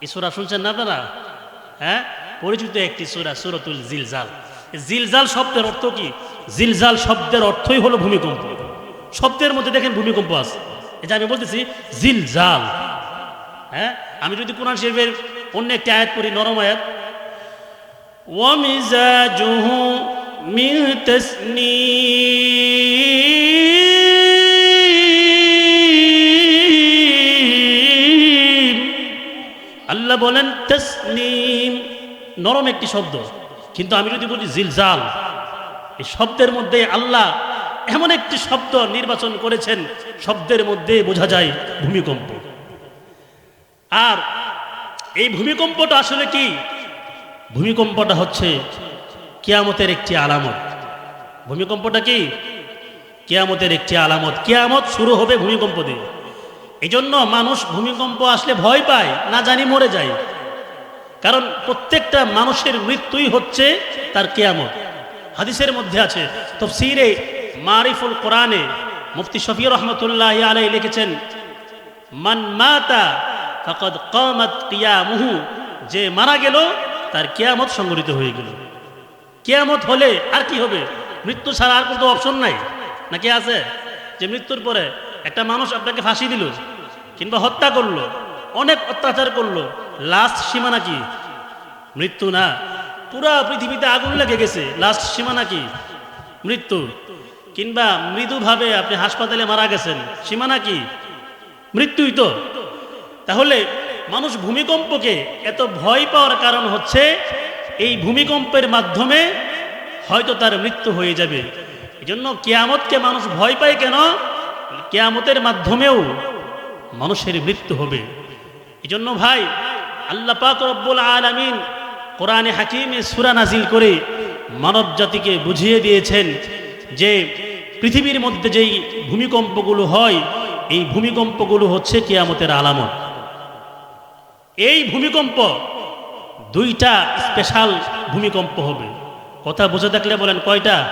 এই সুরা শুনছেন না তারা হ্যাঁ? পরিচিত একটি সুরা, সুরতুল জিলজাল। জিলজাল শব্দের অর্থ কি? জিলজাল শব্দের অর্থই হলো ভূমিকম্প। শব্দের মধ্যে দেখেন ভূমিকম্প আছে। এটা আমি বলতেছি, জিলজাল। হ্যাঁ? আমি যদি কোরআন শরীফের অন্য একটি আয়াত করি নরম আয়াত। ওয়ামিজাজুহু মিন তাসনিম। আল্লাহ বলেন, তসনিম নরম একটি শব্দ। কিন্তু আমি যদি বলি জিলজাল, এই শব্দের মধ্যে আল্লাহ এমন একটি শব্দ নির্বাচন করেছেন, শব্দের মধ্যে বোঝা যায় ভূমিকম্প। আর এই ভূমিকম্পটা আসলে কি? ভূমিকম্পটা হচ্ছে কেয়ামতের একটি আলামত। ভূমিকম্পটা কি? কেয়ামতের একটি আলামত। কেয়ামত শুরু হবে ভূমিকম্প দিয়ে। এই জন্য মানুষ ভূমিকম্প আসলে ভয় পায়, না জানি মরে যায় কারণ প্রত্যেকটা মানুষের মৃত্যুই হচ্ছে তার কেয়ামত। হাদিসের মধ্যে আছে তো তফসিরে মারিফুল কোরআনে মুফতি শফি রহমতুল্লাহ আলাই লিখেছেন, মান মাতা ফকদ কমত কিয়ামুহু যে মারা গেল, তার কেয়ামত সংগঠিত হয়ে গেল। কেয়ামত হলে আর কি হবে? মৃত্যু ছাড়া আর কোনো অপশন নাই? নাকি আছে? যে মৃত্যুর পরে একটা মানুষ আপনাকে ফাঁসি দিল কিংবা হত্যা করল, অনেক অত্যাচার করল লাস্ট সীমানা কি? মৃত্যু না? পুরা পৃথিবীতে আগুন লেগে গেছে লাস্ট সীমানা কি? মৃত্যু। কিংবা মৃদুভাবে আপনি হাসপাতালে মারা গেছেন, সীমানা কি? মৃত্যুই তো। তাহলে মানুষ ভূমিকম্পকে এত ভয় পাওয়ার কারণ হচ্ছে, এই ভূমিকম্পের মাধ্যমে হয়তো তার মৃত্যু হয়ে যাবে। জন্য কেয়ামতকে মানুষ ভয় পায় কেন? কেয়ামতের মাধ্যমেও মানুষের মৃত্যু হবে। এই জন্য ভাই, আল্লাহ পাক রব্বুল আলামিন কোরআনে হাকিমে সুরা নাজিল করে মানব জাতিকে বুঝিয়ে দিয়েছেন যে পৃথিবীর মধ্যে যেই ভূমিকম্পগুলো হয়, এই ভূমিকম্পগুলো হচ্ছে কেয়ামতের আলামত। এই ভূমিকম্প দুইটা স্পেশাল ভূমিকম্প হবে। কথা বুঝে থাকলে বলেন কয়টা?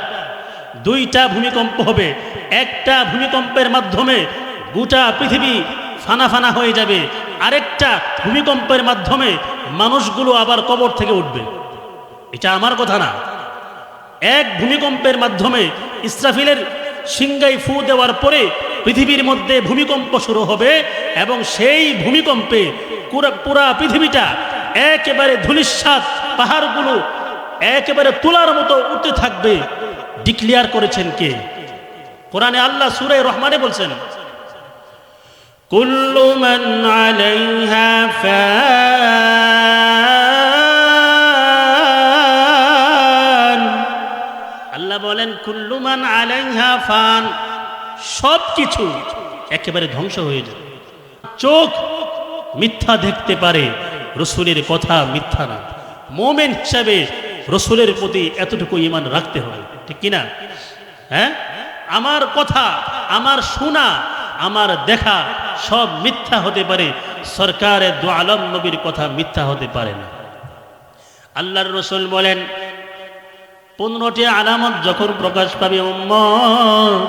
দুইটা ভূমিকম্প হবে। একটা ভূমিকম্পের মাধ্যমে গোটা পৃথিবী ফানা ফানা হয়ে যাবে। আরেকটা ভূমিকম্পের মাধ্যমে মানুষগুলো আবার কবর থেকে উঠবে। এটা আমার কথা না। এক ভূমিকম্পের মাধ্যমে ইসরাফিলের সিংগাই ফু দেওয়ার পরে পৃথিবীর মধ্যে ভূমিকম্প শুরু হবে এবং সেই ভূমিকম্পে পুরা পৃথিবীটা একেবারে ধুলিস্বাদ পাহাড়গুলো একেবারে তোলার মতো উঠতে থাকবে। ডিক্লিয়ার করেছেন কে? কোরআনে আল্লাহ সুরে রহমানে বলছেন কুল্লু মান আলাইহা ফান। আল্লাহ বলেন কুল্লুমান আলাইহা ফান। সব কিছু একেবারে ধ্বংস হয়ে যায় চোখ মিথ্যা দেখতে পারে, রসুলের কথা মিথ্যা না। মোমেন হিসাবে রসুলের প্রতি এতটুকু ইমান রাখতে হবে ঠিক কিনা? হ্যাঁ? আমার কথা, আমার শোনা, আমার দেখা সব মিথ্যা হতে পারে। সরকারের দু আলম নবীর কথা মিথ্যা হতে পারে না। আল্লাহর রসুল বলেন, পনেরোটি আলামত যখন প্রকাশ পাবে উম্মত,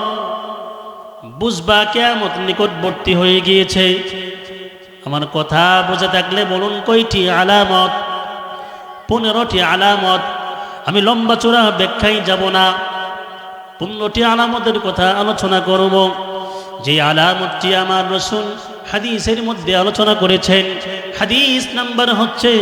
বুঝবা কেমত নিকটবর্তী হয়ে গিয়েছে। আমার কথা বুঝে থাকলে বলুন, কয়টি আলামত? পনেরোটি আলামত, আমি লম্বা চূড়া ব্যাখ্যায় যাব না। পনেরোটি আলামতের কথা আলোচনা করব। যে আলামতটি আমার রসুল হাদিসের মধ্যে আলোচনা করেছেন, হাদিস নাম্বার হচ্ছে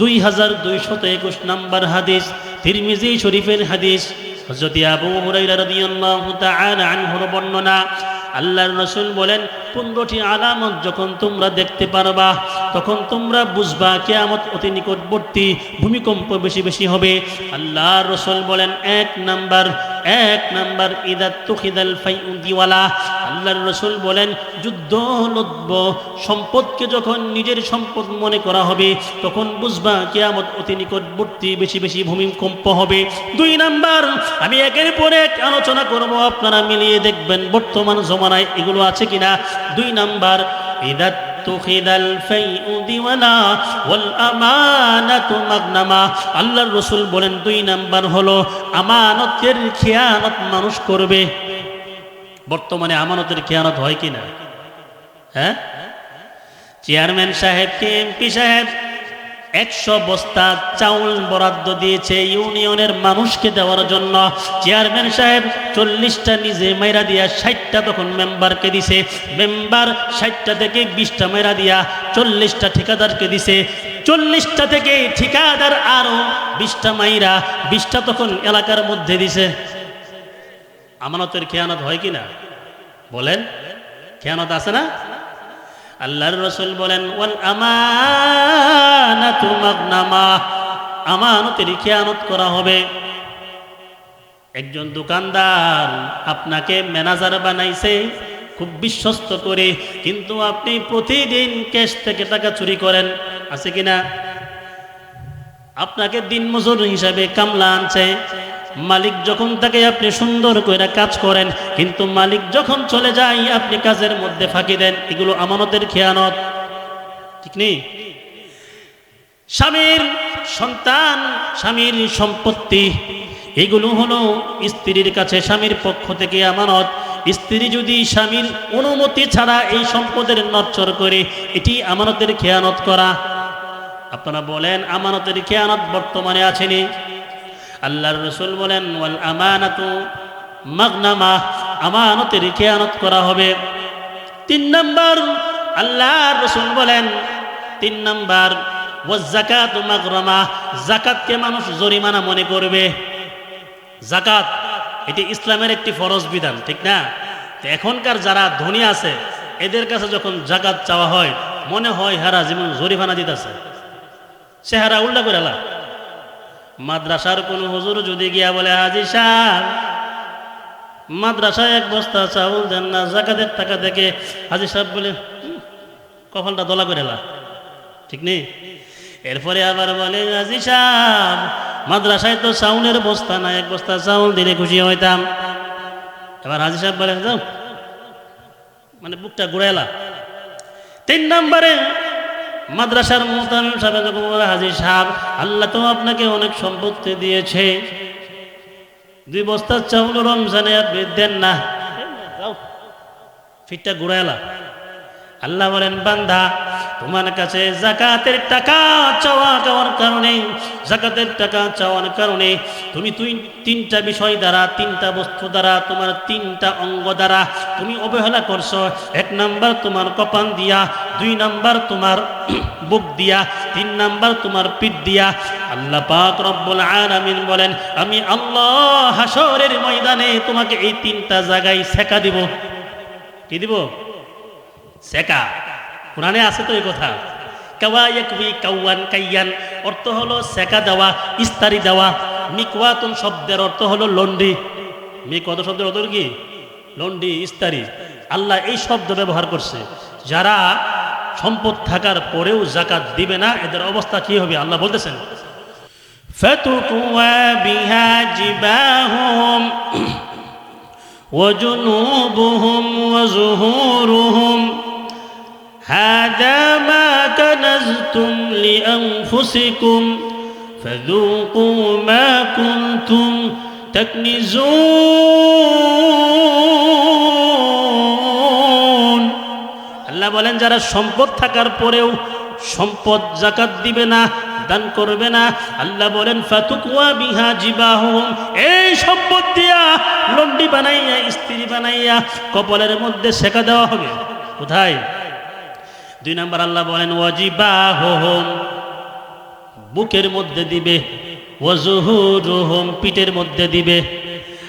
দুই হাজার দুইশত একুশ নাম্বার হাদিস, তিরমিজি শরীফের হাদিস। হজরতি আবু হুরাইরা রাদিয়াল্লাহু তাআলা আনহুর বর্ণনা, আল্লাহর রসুল বলেন, পনেরোটি আলামত যখন তোমরা দেখতে পারবা, তখন তোমরা বুঝবা কেয়ামত অতি নিকটবর্তী, ভূমিকম্প বেশি বেশি হবে। আল্লাহর রসুল বলেন, এক নাম্বার এক নাম্বার ইদাত তুখিদাল ফাইউ দিওয়ালা। আল্লাহর রসুল বলেন, যুদ্ধ লব্য সম্পদকে যখন নিজের সম্পদ মনে করা হবে, তখন বুঝবা কেয়ামত অতি নিকটবর্তী, বেশি বেশি ভূমিকম্প হবে। দুই নাম্বার, আমি একের পর এক আলোচনা করব, আপনারা মিলিয়ে দেখবেন বর্তমান জমানায় এগুলো আছে কিনা। দুই নাম্বার ইদাত তুখিদাল الفيء দিওয়ালা ওয়াল مغنما আল্লাহর রসুল বলেন, দুই নাম্বার হলো আমানতের খেয়ানত মানুষ করবে। বর্তমানে আমানতের খেয়ানত হয় কিনা? হ্যাঁ? চেয়ারম্যান সাহেব কে এমপি সাহেব? একশো বস্তা চাউল বরাদ্দ দিয়েছে ইউনিয়নের মানুষকে দেওয়ার জন্য। চেয়ারম্যান সাহেব চল্লিশটা নিজে মাইরা দিয়া ষাটটা তখন মেম্বারকে দিছে। মেম্বার ষাটটা থেকে বিশটা মাইরা দিয়া চল্লিশটা ঠিকাদারকে দিছে। চল্লিশটা থেকে ঠিকাদার আরও বিশটা মাইরা, বিশটা তখন এলাকার মধ্যে দিছে। আমানতের খেয়ানত হয় কি না বলেন। খেয়ানত আছে না? আল্লাহর রসুল বলেন ওয়াল মাগনামা আমানতের খেয়ানত করা হবে। একজন দোকানদার আপনাকে ম্যানেজার বানাইছে, খুব বিশ্বস্ত করে, কিন্তু আপনি প্রতিদিন ক্যাশ থেকে টাকা চুরি করেন। আছে কিনা আপনাকে দিন মজুর হিসাবে কামলা আনছে। মালিক যখন তাকে আপনি সুন্দর করে কাজ করেন, কিন্তু মালিক যখন চলে যায়, আপনি কাজের মধ্যে ফাঁকি দেন। এগুলো আমানতের খেয়ানত। ঠিক নেই? স্বামীর সন্তান, স্বামীর সম্পত্তি, এগুলো হলো স্ত্রীর কাছে স্বামীর পক্ষ থেকে আমানত। স্ত্রী যদি স্বামীর অনুমতি ছাড়া এই সম্পদের নচ্চর করে, এটি আমানতের খেয়ানত করা। আপনারা বলেন, আমানতের খেয়ানত বর্তমানে আছেনি আল্লাহর রসুল বলেন, ওয়াল আমানাতু মাগনামা আমানতের খেয়ানত করা হবে। তিন নম্বর, আল্লাহর রসুল বলেন, তিন নম্বর ও জাকাত মাগরামা জাকাতকে মানুষ জরিমানা মনে করবে। জাকাত এটি ইসলামের একটি ফরজ বিধান ঠিক না? এখনকার যারা ধনী আছে এদের কাছে যখন জাকাত চাওয়া হয় মনে হয় হারা যেমন জরিমানা দিতেছে। চেহারা উল্টা করে আলা মাদ্রাসার কোন হুজুর যদি গিয়া বলে হাজি সাহ মাদ্রাসায় এক বস্তা চাউল দেন না জাকাতের টাকা থেকে হাজি সাহেব বলে "হুম, কপালটা দলা করে এলা ঠিক নেই? এরপরে আবার বলে, হাজি সাহ মাদ্রাসায় তো চাউলের বস্তা না এক বস্তা চাউল দিলে খুশি হইতাম। এবার হাজি সাহেব বলে, যাও। মানে বুকটা ঘুরাইলা। তিন নম্বরে মাদ্রাসার মোহতামিম সাহেব হাজির সাহেব, আল্লাহ তো আপনাকে অনেক সম্পত্তি দিয়েছে। দুই বস্তা চাউল রমজানে আপনি দেন না। ফিটটা ঘুরাইলা। আল্লাহ বলেন, বান্দা তোমার কাছে জাকাতের টাকা চাওয়া চাওয়ার কারণে, জাকাতের টাকা চাওয়ার কারণে তুমি তুই তিনটা বিষয় দ্বারা, তিনটা বস্তু দ্বারা, তোমার তিনটা অঙ্গ দ্বারা তুমি অবহেলা করছ। এক নাম্বার তোমার কপান দিয়া, দুই নাম্বার তোমার বুক দিয়া, তিন নাম্বার তোমার পিঠ দিয়া। আল্লাহ পাক রব্বুল আলামিন বলেন, আমি আল্লাহ হাসরের ময়দানে তোমাকে এই তিনটা জায়গায় শেখা দিব। কি দিব? সেকা কোরআনে আছে তো এই কথা কাওয়া ইয়াকবি কাওয়ান কাইয়ান অর্থ হলো সেকা দেওয়া ইস্তারি দেওয়া মিকওয়াতুন শব্দের অর্থ হলো লন্ডি মিকওয়াত শব্দের অর্থ কি লন্ডি ইস্তারি আল্লাহ এই শব্দ ব্যবহার করছে যারা সম্পদ থাকার পরেও জাকাত দিবে না এদের অবস্থা কি হবে আল্লাহ বলতেছেন فتكوى بها جباههم وجنوبهم وزهورهم هذا ما كنزتم لأنفسكم فذوقوا ما كنتم تكنزون আল্লাহ বলেন যারা সম্পদ থাকার পরেও সম্পদ জাকাত দিবে না দান করবে না আল্লাহ বলেন ফাতুকুয়া বিহা জিবাহুম এই সম্পদ দিয়া লন্ডি বানাইয়া স্ত্রী বানাইয়া কপালের মধ্যে শেখা দেওয়া হবে কোথায় দুই নম্বর আল্লাহ বলেন ওয়াজিবাহুম বুকের মধ্যে দিবে ওয়াজুহুরুহুম পিঠের মধ্যে দিবে।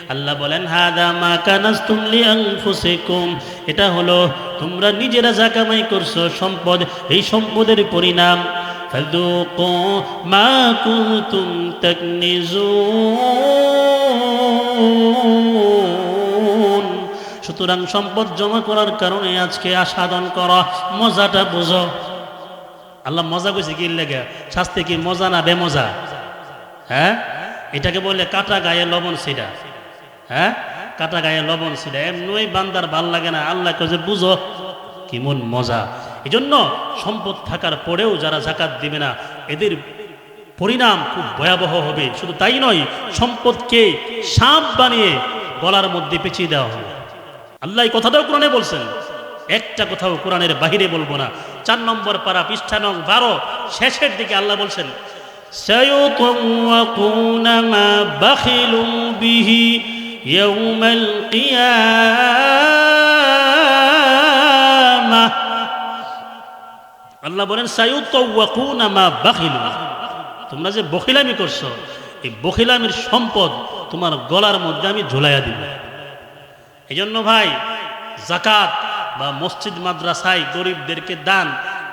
আল্লাহ বলেন, হাদা মা কানাস্তুম লিআনফুসিকুম। এটা হলো, তোমরা নিজেরা যা কামাই করছ, সম্পদ, এই সম্পদের পরিণাম। ফাদুকু মা কুনতুম তাকনিজুন। সুতরাং সম্পদ জমা করার কারণে আজকে আসাদন করা, মজাটা বোঝো। আল্লাহ মজা কইছে কি লেগে? শাস্তি কি মজা না বেমজা? হ্যাঁ? এটাকে বলে কাটা গায়ে লবণ সিডা হ্যাঁ? কাটা গায়ে লবণ সিডা এমনি বান্দার ভালো লাগে না। আল্লাহ যে বুঝো কেমন মজা? এই জন্য সম্পদ থাকার পরেও যারা জাকাত দিবে না, এদের পরিণাম খুব ভয়াবহ হবে। শুধু তাই নয়, সম্পদকে সাপ বানিয়ে গলার মধ্যে পেঁচিয়ে দেওয়া হবে। আল্লাহ এই কথাটাও কোরআনে বলছেন। একটা কথাও কোরআনের বাহিরে বলব না। চার নম্বর পারা পৃষ্ঠা নং বারো, শেষের দিকে আল্লাহ বলছেন আল্লাহ বলেন তোমরা যে বখিলামি করছ, এই বখিলামির সম্পদ তোমার গলার মধ্যে আমি ঝোলাইয়া দিব। এই জন্য ভাই জাকাত বা মসজিদ, মাদ্রাসায় গরিবদেরকে দান।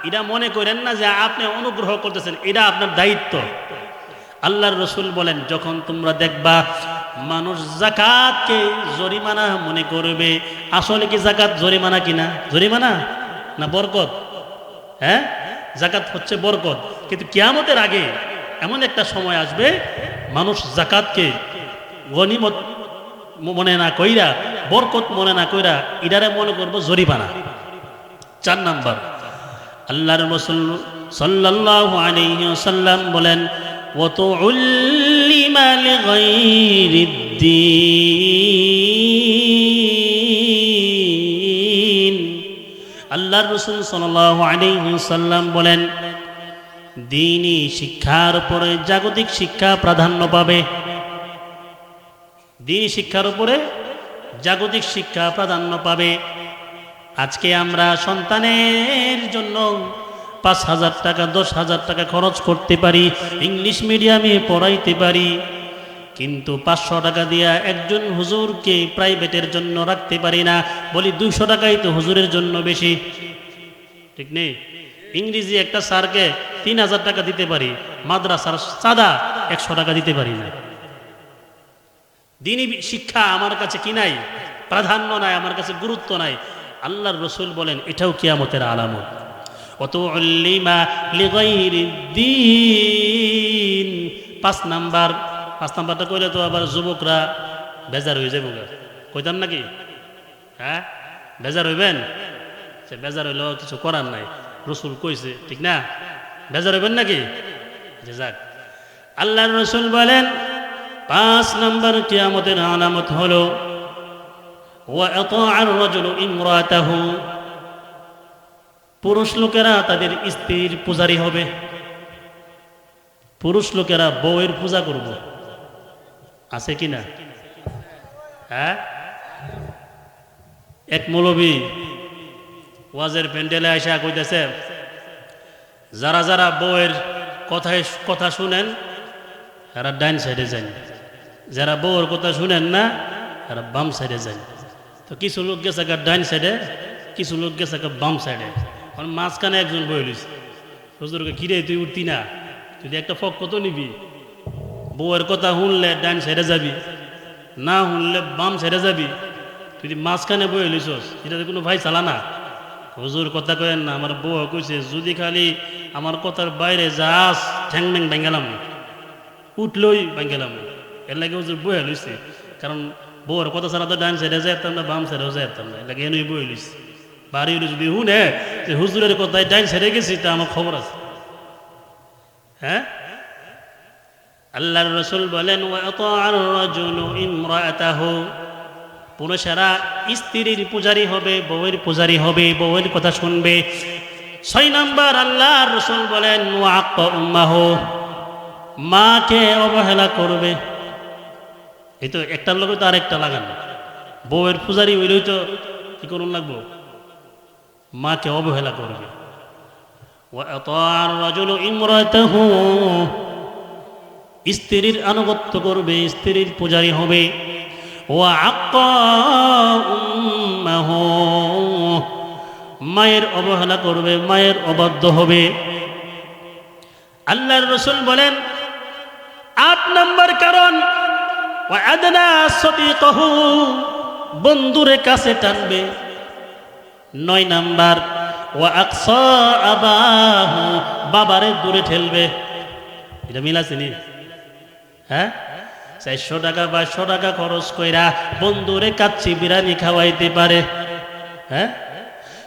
এটা মনে করেন না যে আপনি অনুগ্রহ করতেছেন এটা আপনার দায়িত্ব। আল্লাহর রসুল বলেন, যখন তোমরা দেখবা মানুষ জাকাতকে জরিমানা মনে করবে, আসলে কি জাকাত জরিমানা কিনা? জরিমানা না বরকত? হ্যাঁ? জাকাত হচ্ছে বরকত। কিন্তু কিয়ামতের আগে এমন একটা সময় আসবে, মানুষ জাকাতকে গনিমত মনে না কইরা বরকত মনে না কইরা ইডারে মনে করব জরিমানা। চার নাম্বার। আল্লাহর রসুল সাল্লাল্লাহু আলাইহি ওয়াসাল্লাম বলেন ওয়াতু উল্লিমা লিগাইরিদ্দিন আল্লাহর রসুল সাল্লাল্লাহু আলাইহি ওয়াসাল্লাম বলেন দিনই শিক্ষার উপরে জাগতিক শিক্ষা প্রাধান্য পাবে। দিনই শিক্ষার উপরে জাগতিক শিক্ষা প্রাধান্য পাবে। আজকে আমরা সন্তানের জন্য পাঁচ হাজার টাকা, দশ হাজার টাকা খরচ করতে পারি, ইংলিশ মিডিয়ামে পড়াইতে পারি, কিন্তু পাঁচশো টাকা দিয়া একজন হুজুরকে প্রাইভেটের জন্য রাখতে পারি না। বলি দুইশো টাকাই তো হুজুরের জন্য বেশি। ঠিক নেই? ইংরেজি একটা স্যারকে তিন হাজার টাকা দিতে পারি, মাদ্রাসার চাঁদা একশো টাকা দিতে পারি না। দিনই শিক্ষা আমার কাছে কি নাই? প্রাধান্য নাই, আমার কাছে গুরুত্ব নাই। আল্লাহর রসুল বলেন, এটাও কিয়ামতের আলামত। অত দিন পাঁচ নাম্বার, পাঁচ নাম্বারটা কইলে তো আবার যুবকরা বেজার হয়ে যাবে কইতাম নাকি? হ্যাঁ? বেজার হইবেন? সে বেজার হইলেও কিছু করার নাই। রসুল কইছে, ঠিক না? বেজার হইবেন নাকি? যাক। আল্লাহর রসুল বলেন পাঁচ নম্বর কিয়ামতের আলামত হল ইমরাতাহু। পুরুষ লোকেরা তাদের স্ত্রীর পূজারি হবে। পুরুষ লোকেরা বউয়ের পূজা করব। আছে কি না? হ্যাঁ? এক মৌলবী ওয়াজের প্যান্ডেলে আসা কইতেছে, যারা যারা বউয়ের কথায় কথা শুনেন, এরা ডাইন সাইডে যায় যারা বউর কথা শুনেন না, তারা বাম সাইডে যায় তো কিছু লোক গেছে ডাইন সাইডে কিছু লোক গেছে বাম সাইডে কারণ মাঝখানে একজন বই লইছে। হুজুরকে কিরে, তুই উঠতি না? তুই একটা ফক কত নিবি? বউয়ের কথা শুনলে ডাইন সাইডে যাবি, না শুনলে বাম সাইডে যাবি। তুই মাঝখানে বই লইছস এটাতে কোনো ভাই চালা না। হুজুর কথা কয়েন না, আমার বউ কইছে, যদি খালি আমার কথার বাইরে যাস ঠ্যাং ম্যাং ভেঙ্গেলাম উঠলই ভেঙ্গেলাম এর লাগে হুজুর বয়ে লইছে। কারণ বউর কথা ছাড়া তো ডান সাইডে যাইতাম না, বাম সাইডেও যাইতাম না। লাগে এনেই বই লইছে। বাড়ি হলে যদি শুনে যে হুজুরের কথায় ডাইন সাইডে গেছি, তা আমার খবর আছে। হ্যাঁ? আল্লাহর রসুল বলেন পুরুষেরা স্ত্রীর পূজারি হবে, বউয়ের পূজারি হবে, বউয়ের কথা শুনবে। ছয় নাম্বার আল্লাহর রসুল বলেন মাকে অবহেলা করবে। এই তো একটার লোকে তো আরেকটা লাগান। বউয়ের পূজারি হইলেই তো কি করুন লাগবো? মাকে অবহেলা করবে। স্ত্রীর আনুগত্য করবে, স্ত্রীর পূজারি হবে। ও মায়ের অবহেলা করবে, মায়ের অবাধ্য হবে। আল্লাহর রসুল বলেন, আট নম্বর কারণ বন্ধুরে কাছে টানবে। নয় নাম্বার ও আকসা বাবারে দূরে ঠেলবে। এটা মিল আছে হ্যাঁ? চারশো টাকা, পাঁচশো টাকা খরচ কইরা বন্ধুরে কাচ্ছি বিরিয়ানি খাওয়াইতে পারে। হ্যাঁ?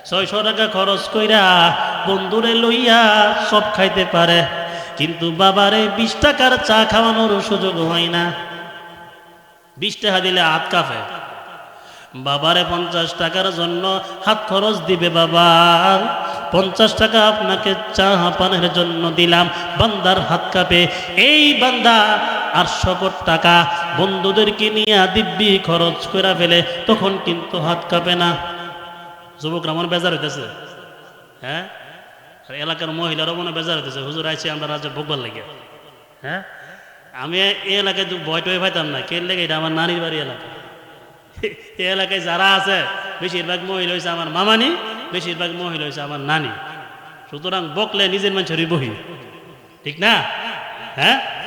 ছয়শো টাকা খরচ কইরা বন্ধুরে লইয়া সব খাইতে পারে। কিন্তু বাবারে বিশ টাকার চা খাওয়ানোর সুযোগ হয় না। বিশ টাকা দিলে হাত কাঁপে। বাবারে পঞ্চাশ টাকার জন্য হাত খরচ দিবে বাবা। পঞ্চাশ টাকা আপনাকে চা পানের জন্য দিলাম, বান্দার হাত কাঁপে। এই বান্দা আটশো টাকা বন্ধুদেরকে নিয়ে দিব্যি খরচ করে ফেলে, তখন কিন্তু হাত কাঁপে না। যুবকরা মনে বেজার হইতেছে। হ্যাঁ? আর এলাকার মহিলারও মনে বেজার হইতেছে। হুজুর, আইছে আমরা রাজ্যে ভোগবার লেগে। হ্যাঁ? আমি এই এলাকায় ভয় টয় পাইতাম না। কে লেগে এটা? আমার নানির বাড়ি এলাকা। এই এলাকায় যারা আছে, বেশিরভাগ মহিলা হয়েছে আমার মামানি, বেশিরভাগ মহিলা হয়েছে আমার নানি। সুতরাং বকলে নিজের মানুষেরই বহি ঠিক না? হ্যাঁ?